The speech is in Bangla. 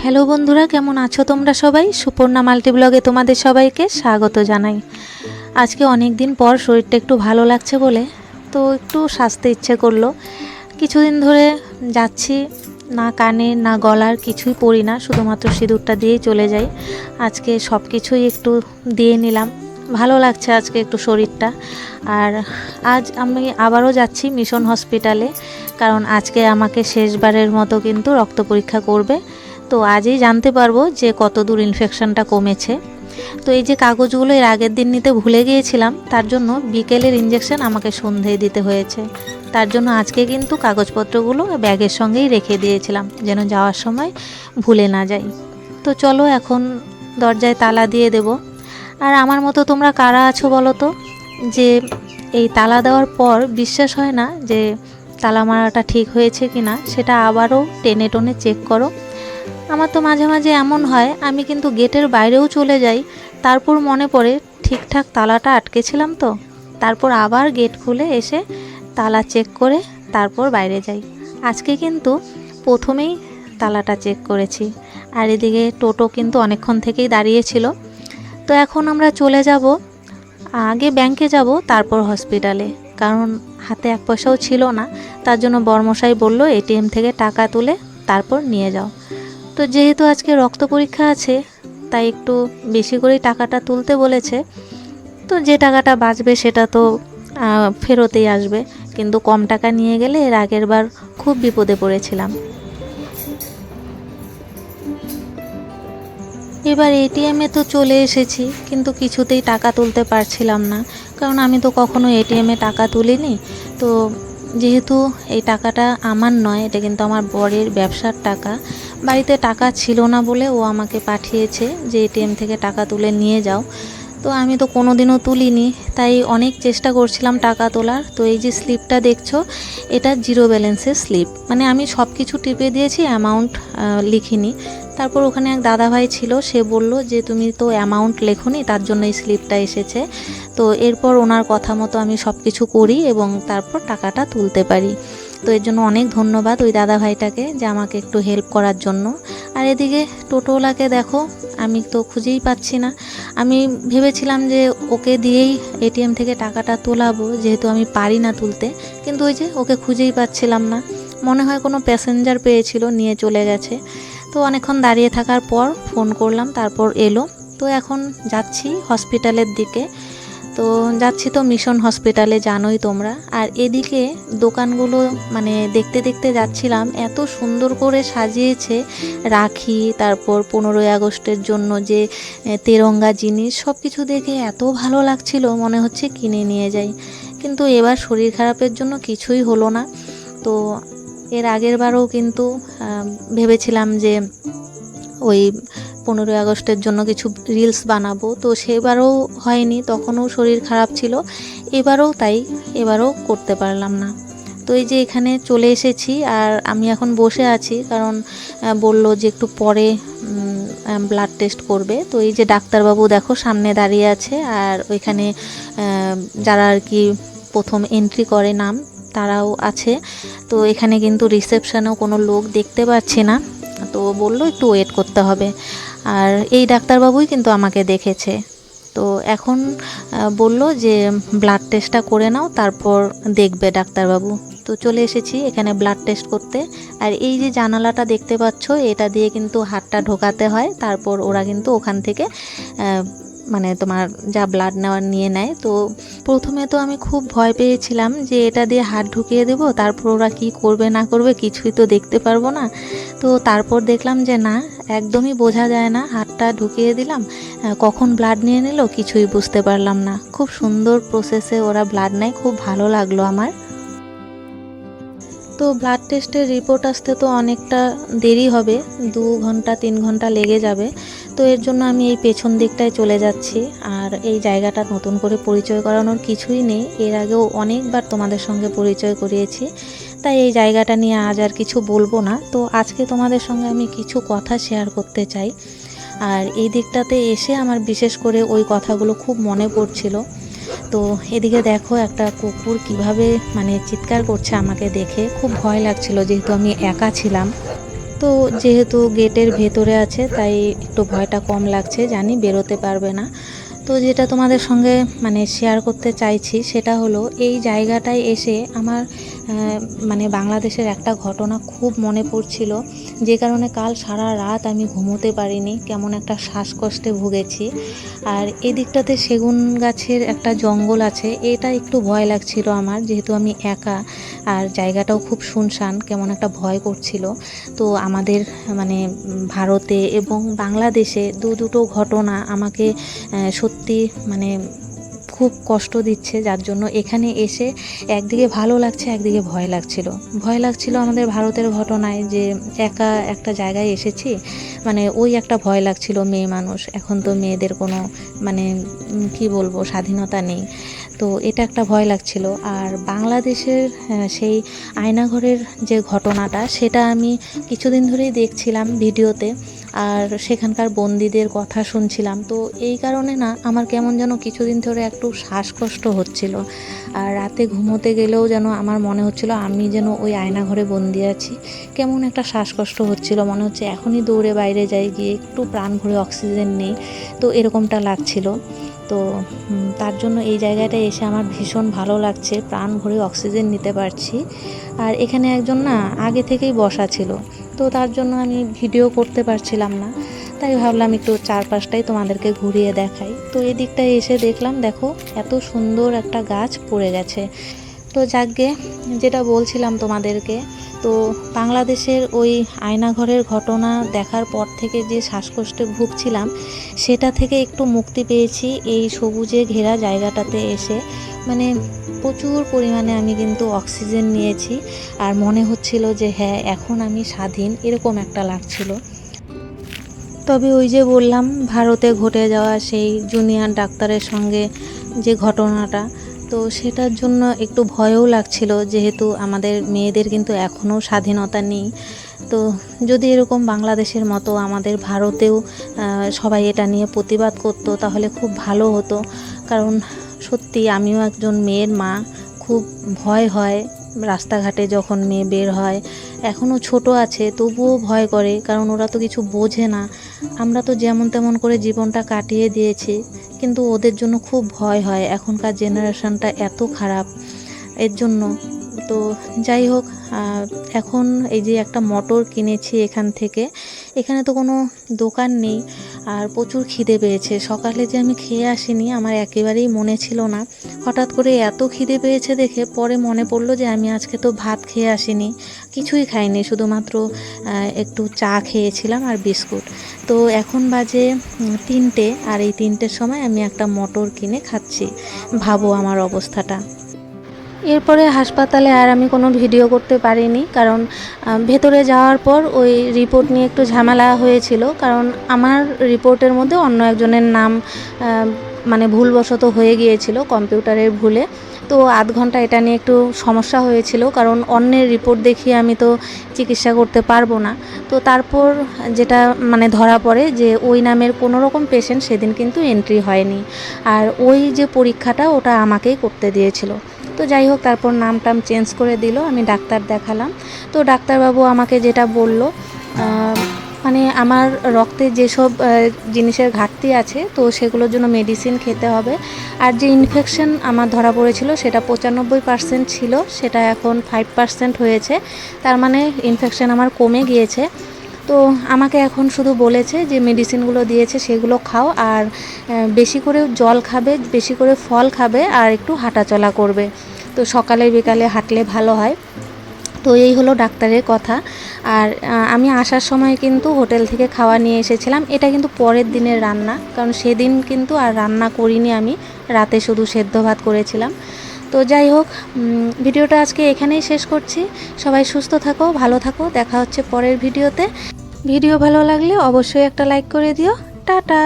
হ্যালো বন্ধুরা, কেমন আছো তোমরা সবাই? সুপর্ণা মাল্টি ব্লগে তোমাদের সবাইকে স্বাগত জানাই। আজকে অনেক দিন পর শরীরটা একটু ভালো লাগছে বলে, তো একটু সাজতে ইচ্ছে করল। কিছুদিন ধরে যাচ্ছি, না কানে, না গলার কিছুই পরি না, শুধুমাত্র সিঁদুরটা দিয়েই চলে যাই। আজকে সব কিছুই একটু দিয়ে নিলাম। ভালো লাগছে আজকে একটু শরীরটা। আর আজ আমি আবারও যাচ্ছি মিশন হসপিটালে কারণ আজকে আমাকে শেষবারের মতো কিন্তু রক্ত পরীক্ষা করবে। তো আজই জানতে পারব যে কত দূর ইনফেকশনটা কমেছে। তো এই যে কাগজগুলো এর আগের দিন নিতে ভুলে গিয়েছিলাম, তার জন্য বিকেলের ইঞ্জেকশন আমাকে সন্ধ্যেয় দিতে হয়েছে। তার জন্য আজকে কিন্তু কাগজপত্রগুলো ব্যাগের সঙ্গেই রেখে দিয়েছিলাম, যেন যাওয়ার সময় ভুলে না যাই। তো চলো এখন দরজায় তালা দিয়ে দেব। আর আমার মতো তোমরা কারা আছো বলো তো? যে এই তালা দেওয়ার পর বিশ্বাস হয় না যে তালা মারাটা ঠিক হয়েছে কি না সেটা আবারও টেনে টেনে চেক করো। আমার তো মাঝে মাঝে এমন হয়, আমি কিন্তু গেটের বাইরেও চলে যাই, তারপর মনে পড়ে ঠিকঠাক তালাটা আটকেছিলাম তো। তারপর আবার গেট খুলে এসে তালা চেক করে তারপর বাইরে যাই। আজকে কিন্তু প্রথমেই তালাটা চেক করেছি। আর এদিকে টোটো কিন্তু অনেকক্ষণ থেকেই দাঁড়িয়েছিল তো এখন আমরা চলে যাব, আগে ব্যাংকে যাব, তারপর হসপিটালে কারণ হাতে এক পয়সাও ছিল না, তার জন্য বর্মশাই বলল এটিএম থেকে টাকা তুলে তারপর নিয়ে যাও। তো যেহেতু আজকে রক্ত পরীক্ষা আছে, তাই একটু বেশি করেই টাকাটা তুলতে বলেছে। তো যে টাকাটা বাঁচবে সেটা তো ফেরতেই আসবে। কিন্তু কম টাকা নিয়ে গেলে এর আগের বার খুব বিপদে পড়েছিলাম। এবার এটিএমে তো চলে এসেছি, কিন্তু কিছুতেই টাকা তুলতে পারছিলাম না। কারণ আমি তো কখনো এটিএমে টাকা তুলিনি। তো যেহেতু এই টাকাটা আমার নয়, এটা কিন্তু আমার বরের ব্যবসার টাকা, বাড়িতে টাকা ছিল না বলে ও আমাকে পাঠিয়েছে যে এটিএম থেকে টাকা তুলে নিয়ে যাও। তো আমি তো কোনো দিনও তুলিনি, তাই অনেক চেষ্টা করছিলাম টাকা তোলার। তো এই যে স্লিপটা দেখছ, এটা জিরো ব্যালেন্সের স্লিপ। মানে আমি সব কিছু টিপে দিয়েছি, অ্যামাউন্ট লিখিনি। তারপর ওখানে এক দাদাভাই ছিল, সে বলল যে, তুমি তো অ্যামাউন্ট লেখনি, তার জন্য এই স্লিপটা এসেছে। তো এরপর ওনার কথা মতো আমি সব কিছু করি এবং তারপর টাকাটা তুলতে পারি। তো এর জন্য অনেক ধন্যবাদ ওই দাদা ভাইটাকে যে আমাকে একটু হেল্প করার জন্য। আর এদিকে টোটোওয়ালাকে দেখো, আমি তো খুঁজেই পাচ্ছি না। আমি ভেবেছিলাম যে ওকে দিয়েই এটিএম থেকে টাকাটা তোলাবো, যেহেতু আমি পারি না তুলতে। কিন্তু ওই যে ওকে খুঁজেই পাচ্ছিলাম না। মনে হয় কোনো প্যাসেঞ্জার পেয়েছিল, নিয়ে চলে গেছে। তো অনেকক্ষণ দাঁড়িয়ে থাকার পর ফোন করলাম, তারপর এলো। তো এখন যাচ্ছি হসপিটালের দিকে। তো যাচ্ছি তো মিশন হসপিটালে, জানোই তোমরা। আর এদিকে দোকানগুলো মানে দেখতে দেখতে যাচ্ছিলাম, এত সুন্দর করে সাজিয়েছে রাখি, তারপর পনেরোই আগস্টের জন্য যে তেরঙ্গা জিনিস সব কিছু দেখে এত ভালো লাগছিল, মনে হচ্ছে কিনে নিয়ে যাই। কিন্তু এবার শরীর খারাপের জন্য কিছুই হলো না। তো এর আগের বারও কিন্তু ভেবেছিলাম যে, ওই পনেরোই আগস্টের জন্য কিছু রিলস বানাবো। তো সেবারও হয়নি, তখনও শরীর খারাপ ছিল। এবারও তাই, এবারও করতে পারলাম না। তো এই যে এখানে চলে এসেছি, আর আমি এখন বসে আছি, কারণ বলল যে একটু পরে ব্লাড টেস্ট করবে। তো এই যে ডাক্তারবাবু দেখো, সামনে দাঁড়িয়ে আছে, আর ওইখানে যারা আর কি প্রথম এন্ট্রি করে নাম, তারাও আছে। তো এখানে কিন্তু রিসেপশনেও কোনো লোক দেখতে পাচ্ছি না। তো বলল একটু ওয়েট করতে হবে। আর এই ডাক্তারবাবুই কিন্তু আমাকে দেখেছে। তো এখন বলল যে ব্লাড টেস্টটা করে নাও, তারপর দেখবে ডাক্তারবাবু। তো চলে এসেছি এখানে ব্লাড টেস্ট করতে। আর এই যে জানালাটা দেখতে পাচ্ছ, এটা দিয়ে কিন্তু হাতটা ঢোকাতে হয়। তারপর ওরা কিন্তু ওখান থেকে মানে তোমার যা ব্লাড নেওয়ার নিয়ে নেয়। তো প্রথমে তো আমি খুব ভয় পেয়েছিলাম যে এটা দিয়ে হাত ঢুকিয়ে দেবো, তারপর ওরা কি করবে না করবে কিছুই তো দেখতে পারব না। তো তারপর দেখলাম যে না, একদমই বোঝা যায় না, হাতটা ঢুকিয়ে দিলাম কখন ব্লাড নিয়ে নিল কিছুই বুঝতে পারলাম না। খুব সুন্দর প্রসেসে ওরা ব্লাড নেয়, খুব ভালো লাগল আমার। তো ব্লাড টেস্টের রিপোর্ট আসতে তো অনেকটা দেরি হবে, দু ঘণ্টা, তিন ঘণ্টা লেগে যাবে। তো এর জন্য আমি এই পেছন দিকটায় চলে যাচ্ছি। আর এই জায়গাটা নতুন করে পরিচয় করানোর কিছুই নেই। এর আগেও অনেকবার তোমাদের সঙ্গে পরিচয় করিয়েছি। তাই এই জায়গাটা নিয়ে আজ আর কিছু বলব না। তো আজকে তোমাদের সঙ্গে আমি কিছু কথা শেয়ার করতে চাই। আর এই দিকটাতে এসে আমার বিশেষ করে ওই কথাগুলো খুব মনে পড়ছিল। তো এদিকে দেখো একটা কুকুর কীভাবে মানে চিৎকার করছে আমাকে দেখে। খুব ভয় লাগছিল যেহেতু আমি একা ছিলাম। তো যেহেতু গেটের ভেতরে আছে তাই একটু ভয়টা কম লাগছে। জানি বেরোতে পারবে না। তো যেটা তোমাদের সঙ্গে মানে শেয়ার করতে চাইছি সেটা হলো এই জায়গাটায় এসে আমার মানে বাংলাদেশের একটা ঘটনা খুব মনে পড়ছিল। যে কারণে কাল সারা রাত আমি ঘুমোতে পারিনি কেমন একটা শ্বাসকষ্টে ভুগেছি। আর এদিকটাতে সেগুন গাছের একটা জঙ্গল আছে এটা একটু ভয় লাগছিল আমার যেহেতু আমি একা। আর জায়গাটাও খুব শুনশান কেমন একটা ভয় করছিল। তো আমাদের মানে ভারতে এবং বাংলাদেশে দু দুটো ঘটনা আমাকে আহ, সত্যি মানে খুব কষ্ট দিচ্ছে, যার জন্য এখানে এসে একদিকে ভালো লাগছে, একদিকে ভয় লাগছিল। ভয় লাগছিল আমাদের ভারতের ঘটনায় যে একা একটা জায়গায় এসেছি মানে ওই একটা ভয় লাগছিল মেয়ে মানুষ। এখন তো মেয়েদের কোনো মানে কি বলব, স্বাধীনতা নেই। তো এটা একটা ভয় লাগছিল। আর বাংলাদেশের সেই আয়নাঘরের যে ঘটনাটা, সেটা আমি কিছুদিন ধরেই দেখছিলাম ভিডিওতে। আর সেখানকার বন্দিদের কথা শুনছিলাম। তো এই কারণে না, আমার কেমন যেন কিছুদিন ধরে একটু শ্বাসকষ্ট হচ্ছিল। আর রাতে ঘুমোতে গেলেও যেন আমার মনে হচ্ছিল আমি যেন ওই আয়নাঘরে বন্দি আছি। কেমন একটা শ্বাসকষ্ট হচ্ছিল, মনে হচ্ছে এখনই দৌড়ে বাইরে যাই, গিয়ে একটু প্রাণ ভরে অক্সিজেন নেই। তো এরকমটা লাগছিল। তো তার জন্য এই জায়গাটায় এসে আমার ভীষণ ভালো লাগছে, প্রাণ ভরে অক্সিজেন নিতে পারছি। আর এখানে একজন না আগে থেকেই বসা ছিল। তো তার জন্য আমি ভিডিও করতে পারছিলাম না। তাই ভাবলাম একটু চারপাশটাই তোমাদেরকে ঘুরিয়ে দেখাই। তো এই দিকটায় এসে দেখলাম, দেখো, এত সুন্দর একটা গাছ পড়ে গেছে। তো যাকগে, যেটা বলছিলাম তোমাদেরকে, তো বাংলাদেশের ওই আয়নাঘরের ঘটনা দেখার পর থেকে যে শ্বাসকষ্টে ভুগছিলাম, সেটা থেকে একটু মুক্তি পেয়েছি এই সবুজে ঘেরা জায়গাটাতে এসে। মানে প্রচুর পরিমাণে আমি কিন্তু অক্সিজেন নিয়েছি। আর মনে হচ্ছিল যে হ্যাঁ এখন আমি স্বাধীন, এরকম একটা লাগছিল। তবে ওই যে বললাম, ভারতে ঘটে যাওয়া সেই জুনিয়র ডাক্তারের সঙ্গে যে ঘটনাটা, তো সেটার জন্য একটু ভয়ও লাগছিল, যেহেতু আমাদের মেয়েদের কিন্তু এখনও স্বাধীনতা নেই। তো যদি এরকম বাংলাদেশের মতো আমাদের ভারতেও সবাই এটা নিয়ে প্রতিবাদ করতো, তাহলে খুব ভালো হতো। কারণ সত্যি আমিও একজন মেয়ের মা, খুব ভয় হয় রাস্তাঘাটে যখন মেয়ে বের হয়। এখনও ছোট আছে, তবুও ভয় করে, কারণ ওরা তো কিছু বোঝে না। আমরা তো যেমন তেমন করে জীবনটা কাটিয়ে দিয়েছি, কিন্তু ওদের জন্য খুব ভয় হয়। এখনকার জেনারেশনটা এত খারাপ এর জন্য। তো যাই হোক এখন এই যে একটা মোটর কিনেছি এখান থেকে, এখানে তো কোনো দোকান নেই। আর প্রচুর খিদে পেয়েছে। সকালে যে আমি খেয়ে আসিনি, আমার একেবারেই মনে ছিল না। হঠাৎ করে এত খিদে পেয়েছে দেখে পরে মনে পড়ল যে আমি আজকে তো ভাত খেয়ে আসিনি। কিছুই খাইনি, শুধুমাত্র একটু চা খেয়েছিলাম আর বিস্কুট। তো এখন বাজে তিনটে। আর এই তিনটের সময় আমি একটা মটর কিনে খাচ্ছি। ভাবো আমার অবস্থাটা। এরপরে হাসপাতালে আর আমি কোনো ভিডিও করতে পারিনি, কারণ ভেতরে যাওয়ার পর ওই রিপোর্ট নিয়ে একটু ঝামেলা হয়েছিল, কারণ আমার রিপোর্টের মধ্যে অন্য একজনের নাম মানে ভুলবশত হয়ে গিয়েছিল কম্পিউটারের ভুলে। তো আধ ঘণ্টা এটা নিয়ে একটু সমস্যা হয়েছিল, কারণ অন্যের রিপোর্ট দেখিয়ে আমি তো চিকিৎসা করতে পারব না। তো তারপর যেটা মানে ধরা পড়ে যে ওই নামের কোনো রকম পেশেন্ট সেদিন কিন্তু এন্ট্রি হয়নি। আর ওই যে পরীক্ষাটা ওটা আমাকেই করতে দিয়েছিল। তো যাই হোক, তারপর নাম টাম চেঞ্জ করে দিল, আমি ডাক্তার দেখালাম। তো ডাক্তারবাবু আমাকে যেটা বলল মানে আমার রক্তে যেসব জিনিসের ঘাটতি আছে, তো সেগুলোর জন্য মেডিসিন খেতে হবে। আর যে ইনফেকশন আমার ধরা পড়েছিল, সেটা পঁচানব্বই পার্সেন্ট ছিল, সেটা এখন ফাইভ পার্সেন্ট হয়েছে। তার মানে ইনফেকশন আমার কমে গিয়েছে। তো আমাকে এখন শুধু বলেছে যে মেডিসিনগুলো দিয়েছে সেগুলো খাও আর বেশি করে জল খাবে, বেশি করে ফল খাবে আর একটু হাঁটাচলা করবে। তো সকালে বিকালে হাঁটলে ভালো হয়। তো এই হলো ডাক্তারের কথা। আর আমি আসার সময় কিন্তু হোটেল থেকে খাওয়া নিয়ে এসেছিলাম। এটা কিন্তু পরের দিনের রান্না, কারণ সেদিন কিন্তু আর রান্না করিনি আমি। রাতে শুধু সেদ্ধ ভাত করেছিলাম। তো যাই হোক ভিডিওটা আজকে এখানেই শেষ করছি। সবাই সুস্থ থাকো, ভালো থাকো। দেখা হচ্ছে পরের ভিডিওতে। ভিডিও ভালো লাগলে অবশ্যই একটা লাইক করে দিও। টাটা!